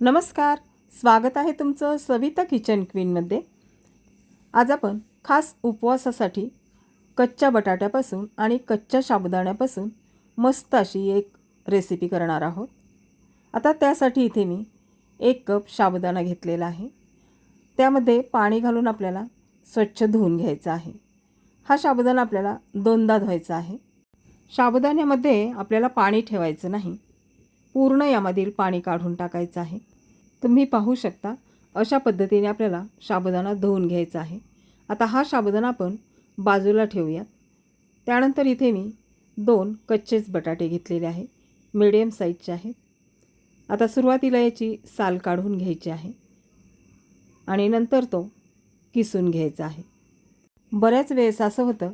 नमस्कार स्वागत आहे तुमचं सविता किचन क्वीनमध्ये. आज आपण खास उपवासासाठी कच्च्या बटाट्यापासून आणि कच्च्या साबुदाण्यापासून मस्त अशी एक रेसिपी करणार आहोत. आता त्यासाठी इथे मी एक कप साबुदाणा घेतलेला आहे. त्यामध्ये पाणी घालून आपल्याला स्वच्छ धुवून घ्यायचं आहे. हा साबुदाणा आपल्याला दोनदा धुवायचा आहे. साबुदाण्यामध्ये आपल्याला पाणी ठेवायचं नाही. पूर्ण यामधील पाणी काढून टाकायचं आहे. तुम्ही पाहू शकता अशा पद्धतीने आपल्याला साबुदाणा धुवून घ्यायचा आहे. आता हा साबुदाणा आपण बाजूला ठेवूयात. त्यानंतर इथे मी दोन कच्चेच बटाटे घेतलेले आहे. मिडियम साईजचे आहेत. आता सुरुवातीला याची साल काढून घ्यायची आहे. आणि नंतर तो किसून घ्यायचा आहे. बऱ्याच वेळेस असं होतं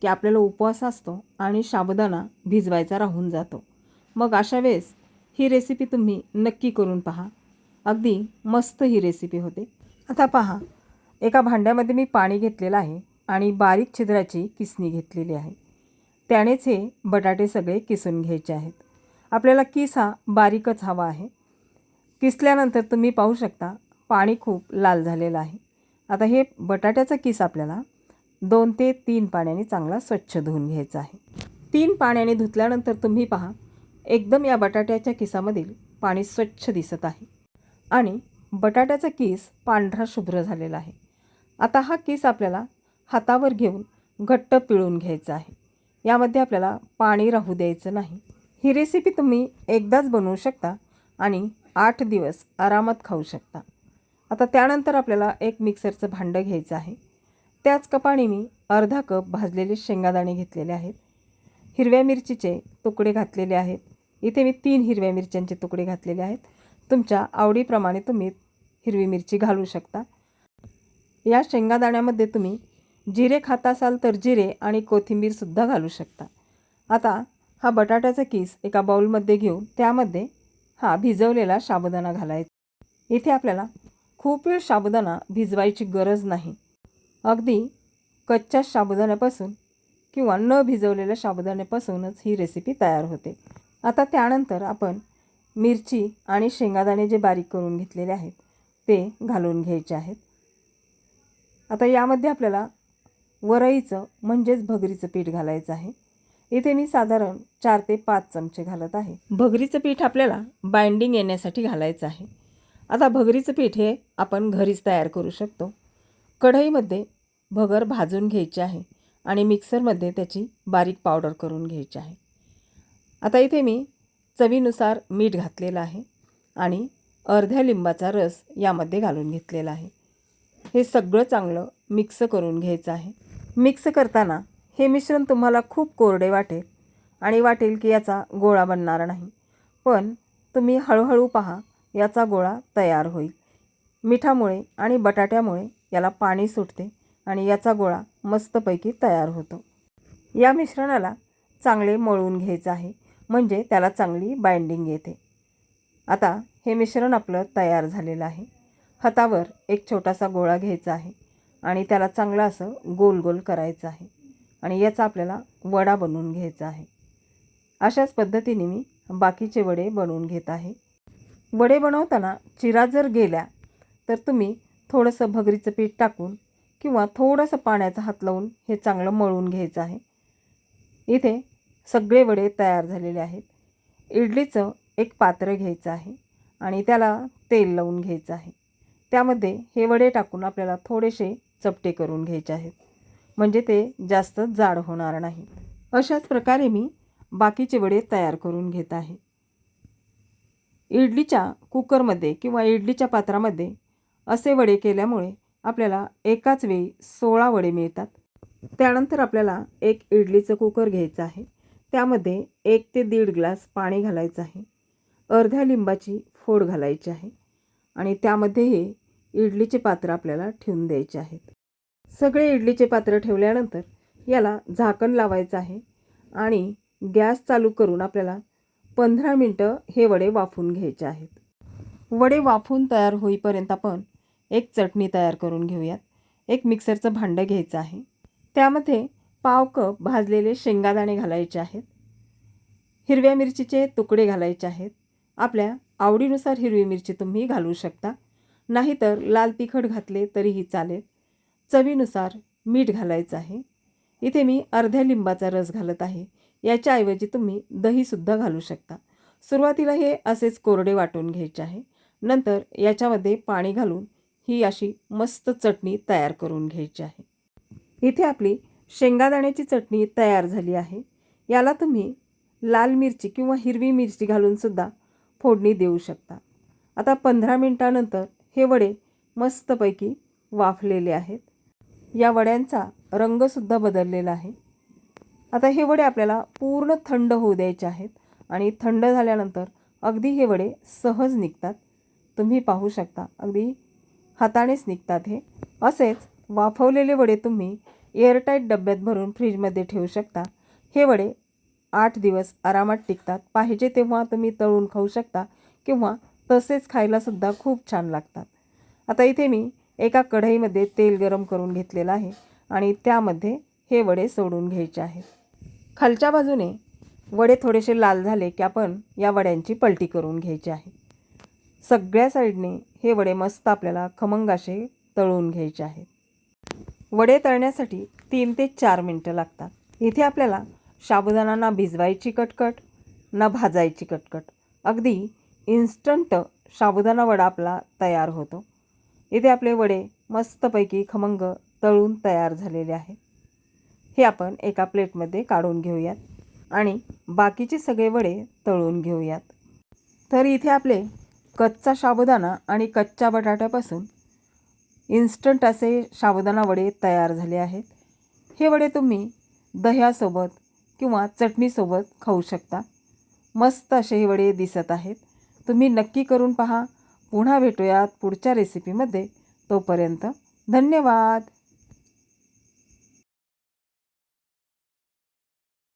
की आपल्याला उपवास असतो आणि साबुदाणा भिजवायचा राहून जातो. मग अशा वेळेस ही रेसिपी तुम्ही नक्की करून पहा. अगदी मस्त ही रेसिपी होते. आता पहा एका भांड्यामध्ये मी पाणी घेतलेलं आहे आणि बारीक छिद्राची किसणी घेतलेली आहे. त्यानेच हे बटाटे सगळे किसून घ्यायचे आहेत. आपल्याला किस हा बारीकच हवा आहे. किसल्यानंतर तुम्ही पाहू शकता पाणी खूप लाल झालेलं आहे. आता हे बटाट्याचा किस आपल्याला दोन ते तीन पाण्याने चांगला स्वच्छ धुवून घ्यायचा आहे. तीन पाण्याने धुतल्यानंतर तुम्ही पहा एकदम या बटाट्याच्या किसामधील पाणी स्वच्छ दिसत आहे. आणि बटाट्याचा किस पांढरा शुभ्र झालेला आहे. आता हा किस आपल्याला हातावर घेऊन घट्ट पिळून घ्यायचा आहे. यामध्ये आपल्याला पाणी राहू द्यायचं नाही. ही रेसिपी तुम्ही एकदाच बनवू शकता आणि आठ दिवस आरामात खाऊ शकता. आता त्यानंतर आपल्याला एक मिक्सरचं भांडं घ्यायचं आहे. त्याच कपाने मी अर्धा कप भाजलेले शेंगादाणे घेतलेले आहेत. हिरव्या मिरचीचे तुकडे घातलेले आहेत. इथे मी तीन हिरव्या मिरच्यांचे तुकडे घातलेले आहेत. तुमच्या आवडीप्रमाणे तुम्ही हिरवी मिरची घालू शकता. या शेंगादाण्यामध्ये तुम्ही जिरे खात असाल तर जिरे आणि कोथिंबीरसुद्धा घालू शकता. आता हा बटाट्याचा किस एका बाऊलमध्ये घेऊन त्यामध्ये हा भिजवलेला साबुदाणा घालायचा. इथे आपल्याला खूप वेळ साबुदाणा भिजवायची गरज नाही. अगदी कच्च्या साबुदाण्यापासून किंवा न भिजवलेल्या साबुदाण्यापासूनच ही रेसिपी तयार होते. आता त्यानंतर आपण मिरची आणि शेंगादाणे जे बारीक करून घेतलेले आहेत ते घालून घ्यायचे आहेत. आता यामध्ये आपल्याला वरईचं म्हणजेच भगरीचं पीठ घालायचं आहे. इथे मी साधारण चार ते पाच चमचे घालत आहे. भगरीचं पीठ आपल्याला बाइंडिंग येण्यासाठी घालायचं आहे. आता भगरीचं पीठ हे आपण घरीच तयार करू शकतो. कढईमध्ये भगर भाजून घ्यायची आहे आणि मिक्सरमध्ये त्याची बारीक पावडर करून घ्यायची आहे. आता इथे मी चवीनुसार मीठ घातलेलं आहे आणि अर्ध्या लिंबाचा रस यामध्ये घालून घेतलेला आहे. हे सगळं चांगलं मिक्स करून घ्यायचं आहे. मिक्स करताना हे मिश्रण तुम्हाला खूप कोरडे वाटेल आणि वाटेल की याचा गोळा बनणार नाही. पण तुम्ही हळूहळू पहा याचा गोळा तयार होईल. मिठामुळे आणि बटाट्यामुळे याला पाणी सुटते आणि याचा गोळा मस्तपैकी तयार होतो. या मिश्रणाला चांगले मळून घ्यायचं आहे. म्हणजे त्याला चांगली बाइंडिंग येते. आता हे मिश्रण आपलं तयार झालेलं आहे. हातावर एक छोटासा गोळा घ्यायचा आहे आणि त्याला चांगलं असं गोल गोल करायचं आहे आणि याचा आपल्याला वडा बनवून घ्यायचा आहे. अशाच पद्धतीने मी बाकीचे वडे बनवून घेत आहे. वडे बनवताना चिरा जर गेल्या तर तुम्ही थोडंसं भगरीचं पीठ टाकून किंवा थोडंसं पाण्याचा हात लावून हे चांगलं मळून घ्यायचं आहे. इथे सगळे वडे तयार झालेले आहेत. इडलीचं एक पात्र घ्यायचं आहे आणि त्याला तेल लावून घ्यायचं आहे. त्यामध्ये हे वडे टाकून आपल्याला थोडेसे चपटे करून घ्यायचे आहेत. म्हणजे ते जास्त जाड होणार नाही. अशाच प्रकारे मी बाकीचे वडे तयार करून घेत आहे. इडलीच्या कुकरमध्ये किंवा इडलीच्या पात्रामध्ये असे वडे केल्यामुळे आपल्याला एकाच वेळी सोळा वडे मिळतात. त्यानंतर आपल्याला एक इडलीचं कुकर घ्यायचं आहे. त्यामध्ये एक ते दीड ग्लास पाणी घालायचं आहे. अर्ध्या लिंबाची फोड घालायची आहे आणि त्यामध्ये हे इडलीचे पात्र आपल्याला ठेवून द्यायचे आहेत. सगळे इडलीचे पात्र ठेवल्यानंतर याला झाकण लावायचं आहे आणि गॅस चालू करून आपल्याला पंधरा मिनटं हे वडे वाफून घ्यायचे आहेत. वडे वाफून तयार होईपर्यंत आपण एक चटणी तयार करून घेऊयात. एक मिक्सरचं भांडं घ्यायचं आहे. त्यामध्ये पाव कप भाजलेले शेंगादाणे घालायचे आहेत. हिरव्या मिरचीचे तुकडे घालायचे आहेत. आपल्या आवडीनुसार हिरवी मिरची तुम्ही घालू शकता. नाहीतर लाल तिखट घातले तरीही चालेल. चवीनुसार मीठ घालायचं आहे. इथे मी अर्ध्या लिंबाचा रस घालत आहे. याच्याऐवजी तुम्ही दहीसुद्धा घालू शकता. सुरुवातीला हे असेच कोरडे वाटून घ्यायचे आहे. नंतर याच्यामध्ये पाणी घालून ही अशी मस्त चटणी तयार करून घ्यायची आहे. इथे आपली शेंगादाण्याची चटणी तयार झाली आहे. याला तुम्ही लाल मिरची किंवा हिरवी मिरची घालूनसुद्धा फोडणी देऊ शकता. आता पंधरा मिनटानंतर हे वडे मस्तपैकी वाफलेले आहेत. या वड्यांचा रंगसुद्धा बदललेला आहे. आता हे वडे आपल्याला पूर्ण थंड होऊ द्यायचे आहेत आणि थंड झाल्यानंतर अगदी हे वडे सहज निघतात. तुम्ही पाहू शकता अगदी हातानेच निघतात हे. असेच वाफवलेले वडे तुम्ही एअरटाईट डब्यात भरून फ्रीजमध्ये ठेवू शकता. हे वडे आठ दिवस आरामात टिकतात. पाहिजे तेव्हा तुम्ही तळून खाऊ शकता किंवा तसेच खायलासुद्धा खूप छान लागतात. आता इथे मी एका कढईमध्ये तेल गरम करून घेतलेलं आहे आणि त्यामध्ये हे वडे सोडून घ्यायचे आहेत. खालच्या बाजूने वडे थोडेसे लाल झाले की आपण या वड्यांची पलटी करून घ्यायची आहे. सगळ्या साईडने हे वडे मस्त आपल्याला खमंग असे तळून घ्यायचे आहेत. वडे तळण्यासाठी तीन ते चार मिनटं लागतात. इथे आपल्याला साबुदाणा ना भिजवायची कटकट ना भाजायची कटकट. अगदी इन्स्टंट साबुदाणा वडा आपला तयार होतो. इथे आपले वडे मस्तपैकी खमंग तळून तयार झालेले आहेत. हे आपण एका प्लेटमध्ये काढून घेऊयात आणि बाकीचे सगळे वडे तळून घेऊयात. तर इथे आपले कच्चा साबुदाणा आणि कच्च्या बटाट्यापासून इन्स्टंट असे साबुदाणा वडे तयार झाले आहेत. हे वडे तुम्ही दह्यासोबत किंवा चटणीसोबत खाऊ शकता. मस्त असे हे वडे दिसत आहेत. तुम्ही नक्की करून पहा. पुन्हा भेटूयात पुढच्या रेसिपीमध्ये तोपर्यंत धन्यवाद.